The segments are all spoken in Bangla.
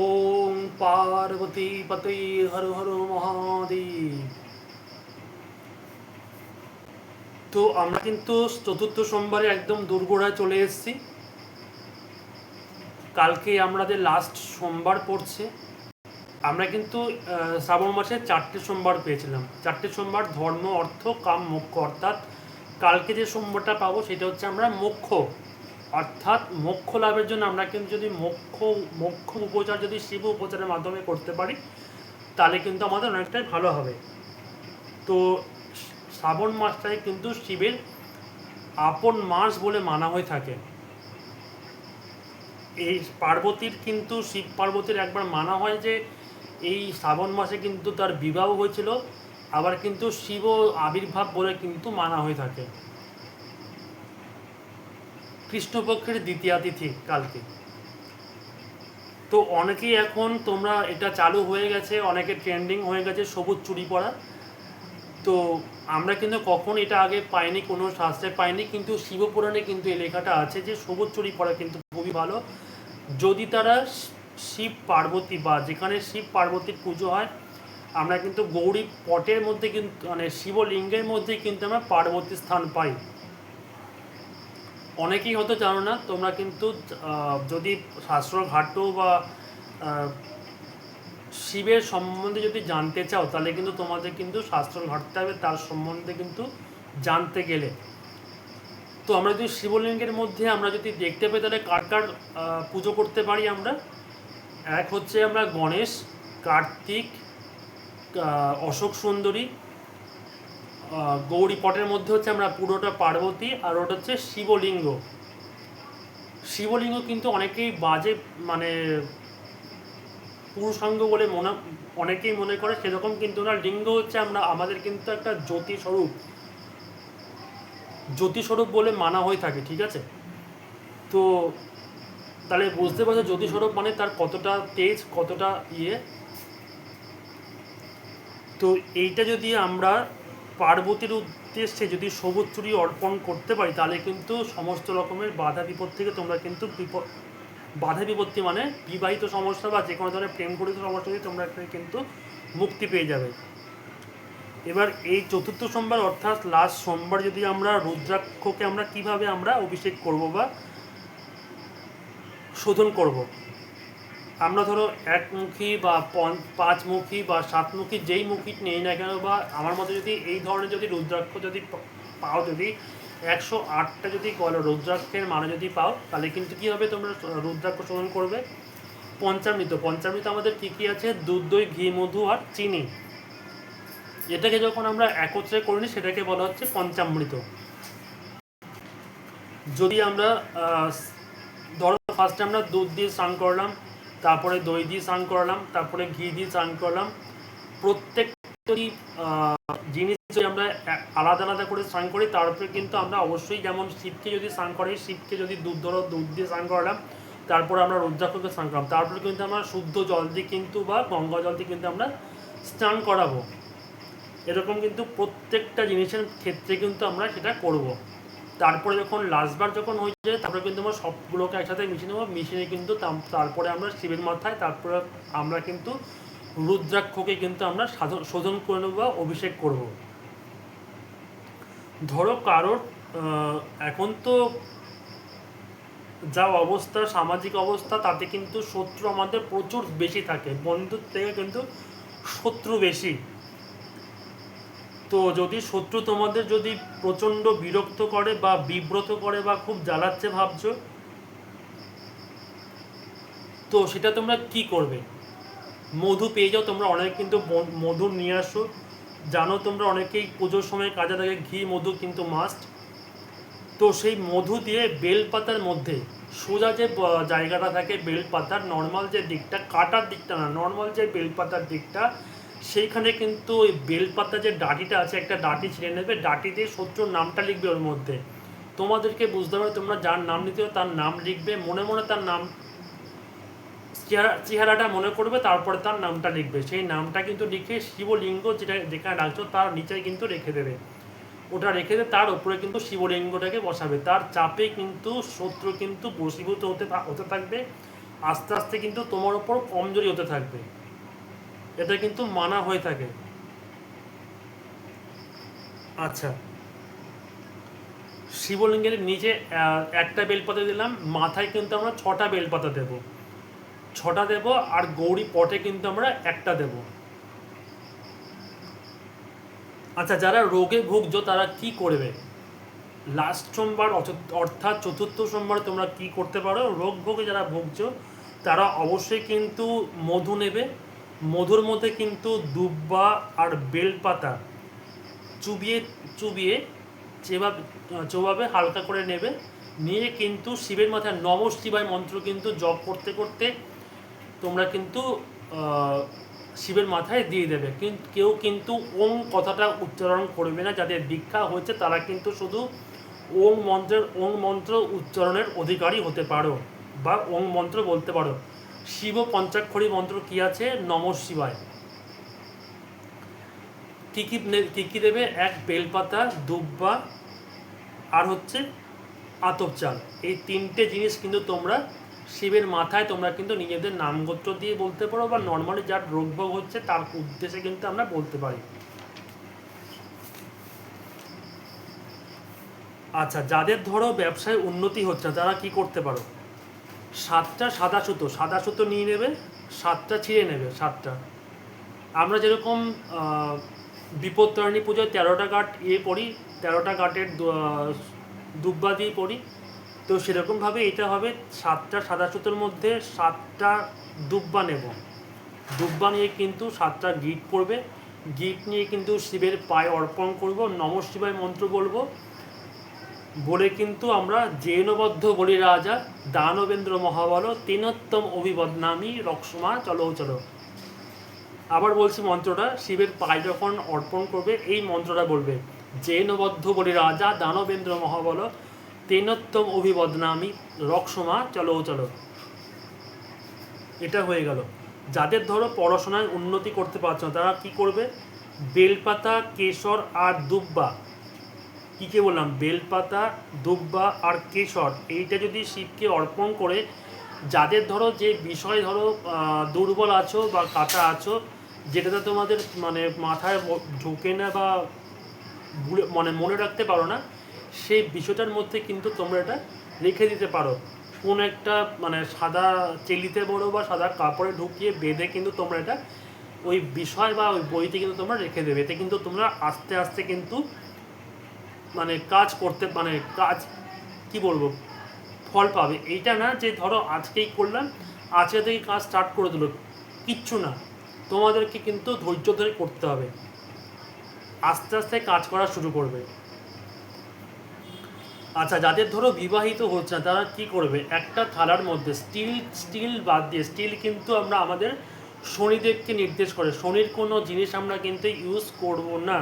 ওম পার্বতী পতে হর হর মহাদেব। তো আমরা কিন্তু চতুর্থ সোমবারে একদম দুর্গোড়ায় চলে এসেছি। কালকে আমাদের লাস্ট সোমবার পড়ছে, আমরা কিন্তু শ্রাবণ মাসে চারটে সোমবার পেয়েছিলাম। চারটে সোমবার ধর্ম, অর্থ, কাম, মোক্ষ, অর্থাৎ কালকে যে সোমবারটা পাবো সেটা হচ্ছে আমরা মোক্ষ। অর্থাৎ মোক্ষ লাভের জন্য আমরা কিন্তু যদি মোক্ষ মোক্ষ উপচার যদি শিব উপচারের মাধ্যমে করতে পারি, তাহলে কিন্তু আমাদের অনেকটাই ভালো হবে। তো শ্রাবণ মাসটাই কিন্তু শিবের আপন মাস বলে মানা হয়ে থাকে। এই পার্বতীর কিন্তু, শিব পার্বতীর একবার মানা হয় যে, এই শ্রাবণ মাসে কিন্তু তার বিবাহ হয়েছিল, আবার কিন্তু শিব আবির্ভাব বলে কিন্তু মানা হয়ে থাকে। কৃষ্ণপক্ষের দ্বিতীয়া তিথি কালকে। তো অনেকেই এখন তোমরা এটা চালু হয়ে গেছে, অনেকে ট্রেন্ডিং হয়ে গেছে, সবুজ চুরি পরা। তো আমরা কিন্তু কখন এটা আগে পাইনি, কোনো শাস্ত্রে পাইনি, কিন্তু শিবপুরাণে কিন্তু এই লেখাটা আছে যে সবুজ চুরি পরা কিন্তু খুবই ভালো। যদি তারা শিব পার্বতী বা যেখানে শিব পার্বতীর পুজো হয়, আমরা কিন্তু গৌরী পটের মধ্যে কিন্তু মানে শিবলিঙ্গের মধ্যে কিন্তু আমরা পার্বতী স্থান পাই। অনেকেই হয়তো জানো না, তোমরা কিন্তু যদি শাস্ত্র ঘাটো বা শিবের সম্বন্ধে যদি জানতে চাও, তাহলে কিন্তু তোমাদের কিন্তু শাস্ত্র ঘাটতে হবে, তার সম্বন্ধে কিন্তু জানতে গেলে। তো আমরা যদি শিবলিঙ্গের মধ্যে আমরা যদি দেখতে পাই, তাহলে কার কার পুজো করতে পারি আমরা? এক হচ্ছে আমরা গণেশ, কার্তিক অশোক সুন্দরী গৌরী পটের মধ্যে হচ্ছে আমরা পুরোটা পার্বতী আর ওটা হচ্ছে শিবলিঙ্গ। শিবলিঙ্গ কিন্তু অনেকেই বাজে মানে পুরুষাঙ্গ বলে মনে, অনেকেই মনে করে, সেরকম কিন্তু না। লিঙ্গ হচ্ছে আমরা, আমাদের কিন্তু একটা জ্যোতিস্বরূপ। জ্যোতিস্বরূপ বলে মানা হয়ে থাকে, ঠিক আছে? তো তাহলে বুঝতে পারছ জ্যোতিস্বরূপ মানে তার কতটা তেজ, কতটা ইয়ে? তো এইটা যদি আমরা পার্বতীর উদ্দেশ্যে যদি সবুজ চুরি অর্পণ করতে পারি, তাহলে কিন্তু সমস্ত রকমের বাধা বিপদ থেকে তোমরা কিন্তু বিপদ, বাধা বিপত্তি মানে বিবাহিত সমস্যা বা যে কোনো ধরনের প্রেম করিত সমস্যা থেকে তোমরা কিন্তু মুক্তি পেয়ে যাবে। এবার এই চতুর্থ সোমবার অর্থাৎ লাস্ট সোমবার যদি আমরা রুদ্রাক্ষকে আমরা কীভাবে আমরা অভিষেক করব বা শোধন করব? আমরা ধরো একমুখী বা পাঁচমুখী বা সাতমুখী যেই মুখী নেই না কেন বা আমার মতে যদি এই ধরনের যদি রুদ্রাক্ষ যদি পাও যদি, একশো আটটা যদি গল রুদ্রাক্ষের মানে যদি পাও, তাহলে কিন্তু কী হবে তোমরা রুদ্রাক্ষ শোধন করবে? পঞ্চামৃত। পঞ্চামৃত আমাদের কী কী আছে? দুধ, দই, ঘি, মধু আর চিনি। এটাকে যখন আমরা একত্রে করে নিই, সেটাকে বলা হচ্ছে পঞ্চামৃত। যদি আমরা ধরো ফার্স্টে আমরা দুধ দিয়ে স্নান করলাম তারপরে দই দিয়ে স্নান করালাম, তারপরে ঘি দিয়ে স্নান করলাম। প্রত্যেক যদি জিনিস যদি আমরা আলাদা আলাদা করে স্নান করি তারপরে কিন্তু আমরা অবশ্যই যেমন শিবকে যদি স্নান করি শিবকে যদি দুধ ধরো, দুধ দিয়ে স্নান করালাম, তারপরে আমরা রুদ্রাক্ষকে স্নান করলাম। তারপরে কিন্তু আমরা শুদ্ধ জল দিয়ে কিন্তু বা গঙ্গা জল দিয়ে কিন্তু আমরা স্নান করাবো। এরকম কিন্তু প্রত্যেকটা জিনিসের ক্ষেত্রে কিন্তু আমরা সেটা করব। তারপরে যখন লাস্টবার যখন হয়ে যায় তারপরে কিন্তু আমরা সবগুলোকে একসাথে মিশিয়ে নেব। মিশিয়ে কিন্তু তারপরে আমরা শিবের মাথায়, তারপরে আমরা কিন্তু রুদ্রাক্ষকে কিন্তু আমরা শোধন করে নেব বা অভিষেক করব। ধরো কারোর এখন তো যা অবস্থা, সামাজিক অবস্থা, তাতে কিন্তু শত্রু আমাদের প্রচুর বেশি থাকে। বন্ধুর থেকে কিন্তু শত্রু বেশি। তো যদি শত্রু তোমাদের যদি প্রচণ্ড বিরক্ত করে বা বিব্রত করে বা খুব জ্বালাচ্ছে ভাবছ, তো সেটা তোমরা কি করবে? মধু পেয়ে যাও, তোমরা অনেক কিন্তু মধু নিয়ে আসো। জানো তোমরা অনেকেই পুজোর সময় কাজে থাকে ঘি, মধু কিন্তু মাস্ট তো সেই মধু দিয়ে বেলপাতার মধ্যে, সোজা যে জায়গাটা থাকে বেলপাতার নর্মাল যে দিকটা, কাটার দিকটা না নর্মাল যে বেলপাতার দিকটা সেইখানে কিন্তু ওই বেলপাতা যে ডাটিটা আছে, একটা ডাটি ছিঁড়ে নেবে, ডাটি দিয়ে শত্রুর নামটা লিখবে ওর মধ্যে। তোমাদেরকে বুঝতে হবে তোমরা যার নাম নিতে তার নাম লিখবে, মনে মনে তার নাম, চেহারা, চেহারাটা মনে করবে, তারপরে তার নামটা লিখবে। সেই নামটা কিন্তু লিখে শিবলিঙ্গ যেটা যেখানে ডাকছো তার নিচে কিন্তু রেখে দেবে। ওটা রেখে দিয়ে তার উপরে কিন্তু শিবলিঙ্গটাকে বসাবে। তার চাপে কিন্তু শত্রু কিন্তু বসীভূত হতে হতে থাকবে। আস্তে আস্তে কিন্তু তোমার ওপর কমজোরি হতে থাকবে। এটা কিন্তু মানা হয়ে থাকে। আচ্ছা। শিবলিঙ্গের নিচে একটা বেলপাতা দিলাম, মাথায় কিন্তু আমরা ছটা বেলপাতা দেব। ছটা দেব আর গৌরী পটে কিন্তু আমরা একটা দেব। আচ্ছা যারা রোগে ভুগছ তারা কি করবে? লাস্ট সোমবার অর্থাৎ চতুর্থ সোমবার তোমরা কি করতে পারো? রোগ ভোগে যারা ভুগছো, তারা অবশ্যই কিন্তু মধু নেবে। মধুর মধ্যে কিন্তু দুব্বা আর বেলপাতা চুবিয়ে চুবিয়ে চেবাবে চোবাবে হালকা করে নেবে, নিয়ে কিন্তু শিবের মাথায় নম শিবায় মন্ত্র কিন্তু জপ করতে করতে তোমরা কিন্তু শিবের মাথায় দিয়ে দেবে। কিন্তু কেউ কিন্তু ওম কথাটা উচ্চারণ করবে না, যাদের দীক্ষা হয়েছে তারা কিন্তু শুধু ওম মন্ত্রের, ওম মন্ত্র উচ্চারণের অধিকারী হতে পারো বা ওম মন্ত্র বলতে পারো। শিব পঞ্চাক্ষরী মন্ত্র কি আছে? নম শিবায়। কী কী কী কী দেবে? এক বেলপাতা, দুব্বা আর হচ্ছে আতপ চাল। এই তিনটে জিনিস কিন্তু তোমরা শিবের মাথায় তোমরা কিন্তু নিজেদের নামগোত্র দিয়ে বলতে পারো বা নর্মালি যার রোগভোগ হচ্ছে তার উদ্দেশ্যে কিন্তু আমরা বলতে পারি। আচ্ছা যাদের ধরো ব্যবসায় উন্নতি হচ্ছে তারা কি করতে পারো? সাতটা, সাদা সুতো। সাদা সুতো নিয়ে নেবে, সাতটা ছিঁড়ে নেবে, সাতটা। আমরা যেরকম বিপত্তারিণী পুজোয় তেরোটা কাঠ ইয়ে পড়ি তেরোটা কাঠের দুব্বা দিয়ে পড়ি তো সেরকমভাবে এটা হবে সাতটা সাদা সুতোর মধ্যে সাতটা দুব্বা নেব। দুব্বা নিয়ে কিন্তু সাতটা গিট পড়বে গিট নিয়ে কিন্তু শিবের পায়ে অর্পণ করব, নম শিবায় মন্ত্র বলব বলে কিন্তু আমরা জৈনবদ্ধ বলি রাজা, দানবেন্দ্র মহাবল, তিনোত্তম অভিবদনামী রক্সমা, চলো চলো। আবার বলছি মন্ত্রটা, শিবের পায়ে যখন অর্পণ করবে, এই মন্ত্রটা বলবে, জৈনবদ্ধ বলি রাজা, দানবেন্দ্র মহাবল, তেনোত্তম অভিবদনামী রক্সমা, চলো চলো। এটা হয়ে গেল। যাদের ধরো পড়াশোনায় উন্নতি করতে পারছ না, তারা কি করবে? বেলপাতা, কেশর আর দুব্বা কী কে বললাম? বেলপাতা, দুব্বা আর কেশর। এইটা যদি শিবকে অর্পণ করে, যাদের ধরো যে বিষয় ধরো দুর্বল আছো বা কাটা আছো, যেটাতে তোমাদের মানে মাথায় ঢোকে না বা মানে মনে রাখতে পারো না, সেই বিষয়টার মধ্যে কিন্তু তোমরা এটা রেখে দিতে পারো। কোন একটা মানে সাদা চেলিতে বড়ো বা সাদা কাপড়ে ঢুকিয়ে বেঁধে কিন্তু তোমরা এটা ওই বিষয় বা ওই বইতে কিন্তু তোমরা রেখে দেবে। এতে কিন্তু তোমরা আস্তে আস্তে কিন্তু মানে কাজ করতে মানে কাজ, কি বলব, ফল পাবে। এইটা না যে ধরো আজকেই করলাম, আজকে থেকে কাজ স্টার্ট করে দিল, কিচ্ছু না। তোমাদেরকে কিন্তু ধৈর্য ধরে করতে হবে। আস্তে আস্তে কাজ করা শুরু করবে। আচ্ছা যাদের ধরো বিবাহিত হচ্ছে না, তারা কি করবে? একটা থালার মধ্যে স্টিল স্টিল বাদ দিয়ে স্টিল কিন্তু আমরা আমাদের শনিদেবকে নির্দেশ করে। শনির কোনো জিনিস আমরা কিন্তু ইউজ করব না।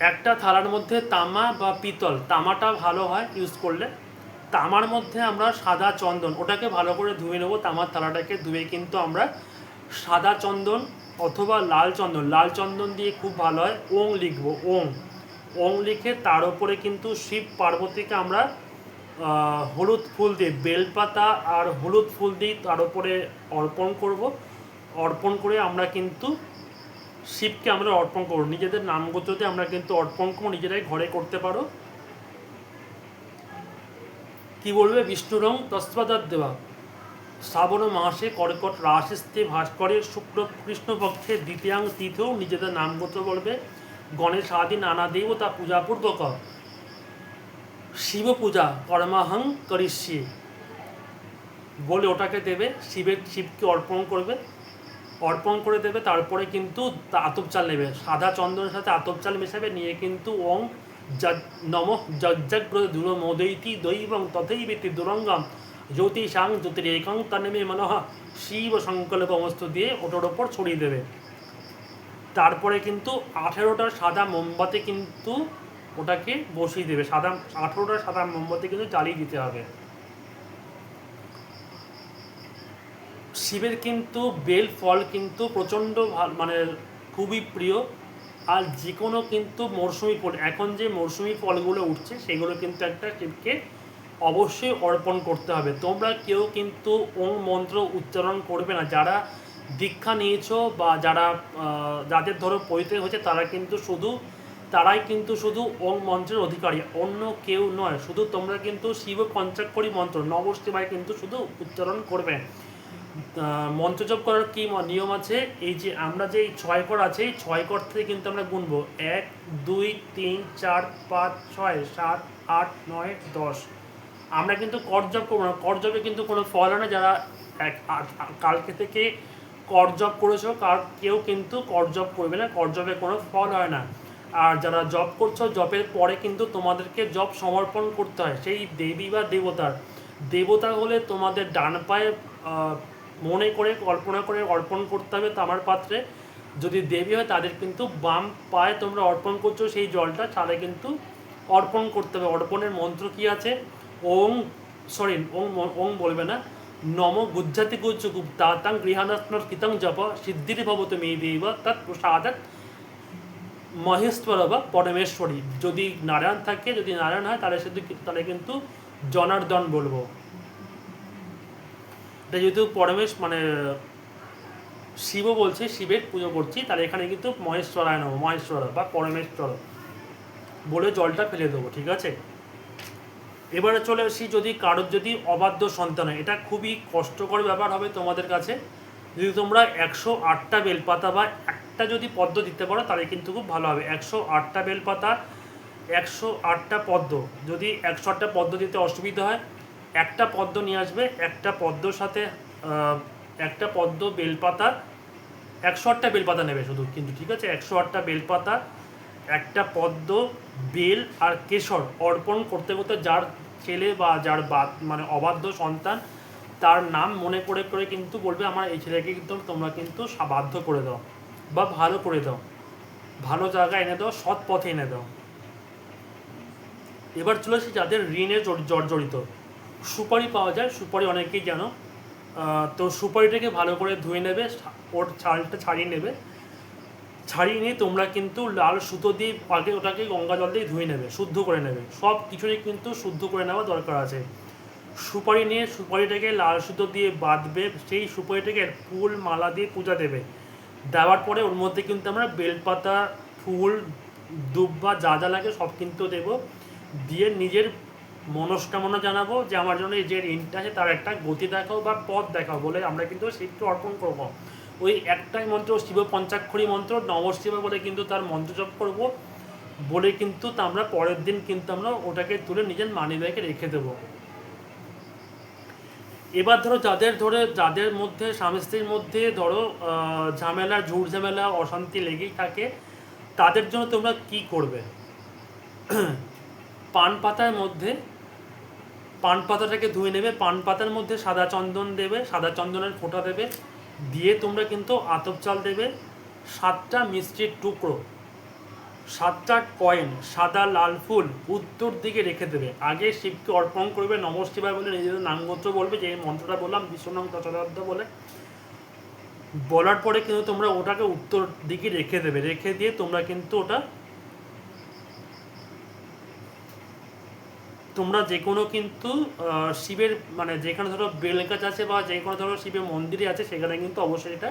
একটা থালার মধ্যে তামা বা পিতল, তামাটা ভালো হয় ইউজ করলে। তামার মধ্যে আমরা সাদা চন্দন, ওটাকে ভালো করে ধুয়ে নেব। তামার থালাটাকে ধুয়ে কিন্তু আমরা সাদা চন্দন অথবা লাল চন্দন লাল চন্দন দিয়ে খুব ভালো হয়, ওং লিখব, ওং। ওং লিখে তার উপরে কিন্তু শিব পার্বতীকে আমরা হলুদ ফুল দিয়ে, বেলপাতা আর হলুদ ফুল দিয়ে তার উপরে অর্পণ করব। অর্পণ করে আমরা কিন্তু শিবকে আমরা অর্পণ করব। নিজেদের নামগোত্রতে আমরা কিন্তু অর্পণ করব, নিজেরাই ঘরে করতে পারো। কি বলবে? বিষ্ণু রং তস্পাদার দেওয়া শ্রাবণ মাসে কর্কট রাশিস্তে ভাস্করের শুক্র কৃষ্ণপক্ষে দ্বিতীয়াং তিথেও নিজেদের নামগোত্র বলবে। গণেশ আদি নানা দেবতা পূজাপূর্বক শিব পূজা কর্মাহং করিষ্যি। বলে ওটাকে দেবে, শিবের শিবকে অর্পণ করবে। অর্পণ করে দেবে, তারপরে কিন্তু আতপ চাল নেবে। সাদা চন্দনের সাথে আতপ চাল মেশাবে, নিয়ে কিন্তু ওং নম যজ্জাগ্র দূর মোদৈতি দৈবং তথৈবেতি দুরঙ্গম জ্যোতিষাং জ্যোতিরেকং মনঃ শিব সংকল্প অবস্থ দিয়ে ওটার ওপর ছড়িয়ে দেবে। তারপরে কিন্তু আঠেরোটা সাদা মোমবাতি কিন্তু ওটাকে বসিয়ে দেবে। সাদা আঠেরোটা সাদা মোমবাতি কিন্তু জ্বালিয়ে দিতে হবে। শিবের কিন্তু বেল, ফল কিন্তু প্রচণ্ড মানে খুবই প্রিয়। আর যে কোনো কিন্তু মরশুমি ফল, এখন যে মরশুমি ফলগুলো উঠছে, সেগুলো কিন্তু একটা শিবকে অবশ্যই অর্পণ করতে হবে। তোমরা কেউ কিন্তু ওং মন্ত্র উচ্চারণ করবে না। যারা দীক্ষা নিয়েছো বা যারা যাদের ধরো পরিচয় হয়েছে, তারা কিন্তু শুধু, তারাই কিন্তু শুধু ওং মন্ত্রের অধিকারী, অন্য কেউ নয়। শুধু তোমরা কিন্তু শিব পঞ্চাক্ষরী মন্ত্র, নবশিবায় কিন্তু শুধু উচ্চারণ করবে। আহ, মন্ত্র জপ করার কি নিয়ম আছে? এই যে আমরা যে ছয় কর আছে এই ছয় কর থেকে কিন্তু আমরা গুনবো। এক দুই তিন চার পাঁচ ছয় সাত আট নয় দশ। আমরা কিন্তু কর জপ করব না। কর জপে কিন্তু কোনো ফল হয় না। যারা এক কালকে থেকে কর জপ করেছ কার কেউ কিন্তু কর জপ করবে না। কর জপে কোনো ফল হয় না। আর যারা জব করছ জবের পরে কিন্তু তোমাদেরকে জব সমর্পণ করতে হয়। সেই দেবী বা দেবতার। দেবতা হলে তোমাদের ডান পায়ে মনে করে, কল্পনা করে অর্পণ করতে হবে তামার পাত্রে। যদি দেবী হয় তাদের কিন্তু বাম পায়ে তোমরা অর্পণ করছ সেই জলটা, তাহলে কিন্তু অর্পণ করতে হবে। অর্পণের মন্ত্র কি আছে? ওং সরি ওং ওং বলবে না। নম গুজ্জাতি গুজ্জ গুপ্তাতাং গৃহানাত্মর কৃতং জপ সিদ্ধির ভবত মে দেব তৎ প্রসাদাত মহেশ্বর বা পরমেশ্বরী। যদি নারায়ণ থাকে, যদি নারায়ণ হয়, তাহলে শুধু তাহলে কিন্তু জনার্দন বলব। এটা যেহেতু পরমেশ মানে শিব বলছে, শিবের পুজো করছি, তাহলে এখানে কিন্তু মহেশ্বরায় নেব মহেশ্বর বা পরমেশ্বর বলে জলটা ফেলে দেবো, ঠিক আছে? এবারে চলে আসি যদি কারোর যদি অবাধ্য সন্তান হয়, এটা খুবই কষ্টকর ব্যাপার হবে তোমাদের কাছে। যদি তোমরা একশো আটটা বেলপাতা বা একটা যদি পদ্ম দিতে পারো, তাহলে কিন্তু খুব ভালো হবে। একশো আটটা বেলপাতা, একশো আটটা পদ্ম, যদি একশো আটটা পদ্ম দিতে অসুবিধা হয় একটা পদ্ম নিয়ে আসবে, একটা পদ্মর সাথে একটা পদ্ম বেলপাতা, একশো আটটা বেলপাতা নেবে শুধু, কিন্তু ঠিক আছে? একশো আটটা বেলপাতা, একটা পদ্ম, বেল আর কেশর অর্পণ করতে করতে যার ছেলে বা যার বাদ মানে অবাধ্য সন্তান, তার নাম মনে করে করে কিন্তু বলবে, আমার এই ছেলেকে কিন্তু তোমরা কিন্তু বাধ্য করে দাও বা ভালো করে দাও। ভালো জায়গায় এনে দাও, সৎ পথে এনে দাও। এবার চলে আসি যাদের ঋণে জর্জরিত। সুপারি পাওয়া যায়, সুপারি অনেকেই জানো। তো সুপারিটাকে ভালো করে ধুয়ে নেবে ওর ছালটা ছাড়িয়ে নেবে। ছাড়িয়ে নিয়ে তোমরা কিন্তু লাল সুতো দিয়ে আগে ওটাকে গঙ্গা জল দিয়ে ধুয়ে নেবে, শুদ্ধ করে নেবে। সব কিছুরই কিন্তু শুদ্ধ করে নেওয়া দরকার আছে। সুপারি নিয়ে সুপারিটাকে লাল সুতো দিয়ে বাঁধবে, সেই সুপারিটাকে ফুল মালা দিয়ে পূজা দেবে। দেওয়ার পরে ওর মধ্যে কিন্তু আমরা বেলপাতা, ফুল, দুব্বা যা যা লাগে সব কিন্তু দেবো। দিয়ে নিজের মনস্কামনা জানাব যে আমার জন্য যে ঋণটা আছে, তার একটা গতি দেখাও বা পথ দেখাও বলে আমরা কিন্তু শিবকে অর্পণ করব। ওই একটাই মন্ত্র, শিব পঞ্চাক্ষরী মন্ত্র, নমঃ শিব বলে কিন্তু তার মন্ত্র জপ করব বলে কিন্তু তা আমরা পরের দিন কিন্তু আমরা ওটাকে তুলে নিজের মানি ব্যাগে রেখে দেবো। এবার ধরো যাদের ধরে, যাদের মধ্যে, স্বামী স্ত্রীর মধ্যে ধরো ঝামেলা, ঝুট ঝামেলা, অশান্তি লেগেই থাকে, তাদের জন্য তোমরা কি করবে? পান পাতার মধ্যে পান পাতাটাকে ধুয়ে নেবে পান পাতার মধ্যে সাদা চন্দন দেবে, সাদা চন্দনের ফোঁটা দেবে, দিয়ে তোমরা কিন্তু আতপ চাল দেবে, সাতটা মিষ্টির টুকরো, সাতটা কয়েন, সাদা লাল ফুল উত্তর দিকে রেখে দেবে। আগে শিবকে অর্পণ করবে, নমঃ বলে নিজেদের নামগোত্র বলবে, যে মন্ত্রটা বললাম বিশ্বনাম তথার্থ বলে। বলার পরে কিন্তু তোমরা ওটাকে উত্তর দিকে রেখে দেবে, রেখে দিয়ে তোমরা কিন্তু ওটা তোমরা যে কোনো কিন্তু শিবের মানে যেখানে ধরো বেল গাছ আছে বা যে কোনো ধরো শিবের মন্দিরে আছে, সেখানে কিন্তু অবশ্যই এটা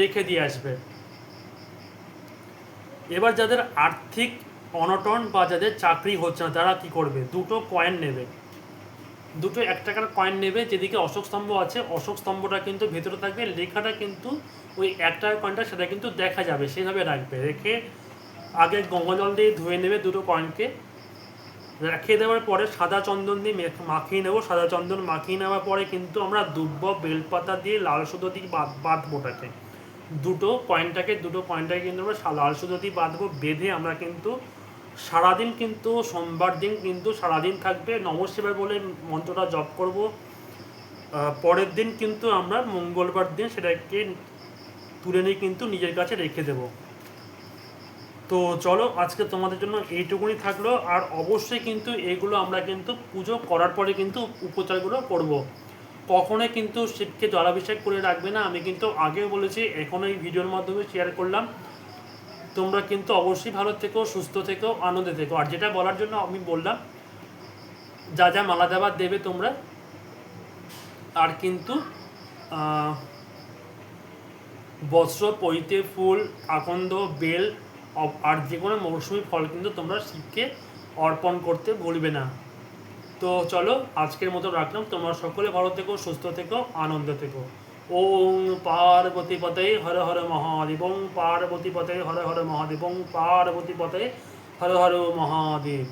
রেখে দিয়ে আসবে। এবার যাদের আর্থিক অনটন বা যাদের চাকরি হচ্ছে না, তারা কি করবে? দুটো কয়েন নেবে। দুটো এক টাকার কয়েন নেবে, যেদিকে অশোক স্তম্ভ আছে, অশোক স্তম্ভটা কিন্তু ভেতরে থাকবে, লেখাটা কিন্তু ওই এক টাকার কয়েনটা সেটা কিন্তু দেখা যাবে, সেভাবে রাখবে। রেখে আগে গঙ্গা জল দিয়ে ধুয়ে নেবে দুটো কয়েনকে রেখে দেওয়ার পরে সাদা চন্দন দিয়ে মেখ- মাখিয়ে নেব। সাদা চন্দন মাখিয়ে নেওয়ার পরে কিন্তু আমরা দুব্ব বেলপাতা দিয়ে লাল সুতো দিয়ে বাঁধ বাঁধবো ওটাকে। দুটো কয়েনটাকে দুটো কয়েনটাকে কিন্তু আমরা লাল সুতো দিয়ে বাঁধবো। বেঁধে আমরা কিন্তু সারাদিন কিন্তু সোমবার দিন কিন্তু সারাদিন থাকবে। নমঃ বলে মন্ত্রটা জপ করব। পরের দিন কিন্তু আমরা মঙ্গলবার দিন সেটাকে তুলে নিয়ে কিন্তু নিজের কাছে রেখে দেবো। তো চলো আজকে তোমাদের জন্য এইটুকুনি থাকল, আর অবশ্যই কিন্তু এগুলো আমরা কিন্তু পুজো করার পরে কিন্তু উপচারগুলো করব। কখনোই কিন্তু শিবকে জলাভিষেক করে রাখবে না, আমি কিন্তু আগেও বলেছি এখন এই ভিডিওর মাধ্যমে শেয়ার করলাম তোমরা কিন্তু অবশ্যই ভালো থেকো, সুস্থ থেকো, আনন্দে থেকো আর যেটা বলার জন্য আমি বললাম, যা যা মালা দেবার দেবে তোমরা, আর কিন্তু বস্ত্র, পৈতে ফুল, আকন্দ, বেল আর যে কোনো মৌসুমি ফল কিন্তু তোমরা শিবকে অর্পণ করতে বলবে না। তো চলো, আজকের মতো রাখলাম। তোমরা সকলে ভালো থেকো, সুস্থ থেকো, আনন্দ থেকো। ওম পার্বতী পতে হর হর মহাদেব পার্বতী পতে হর হর মহাদেব পার্বতী পতে হর হর মহাদেব।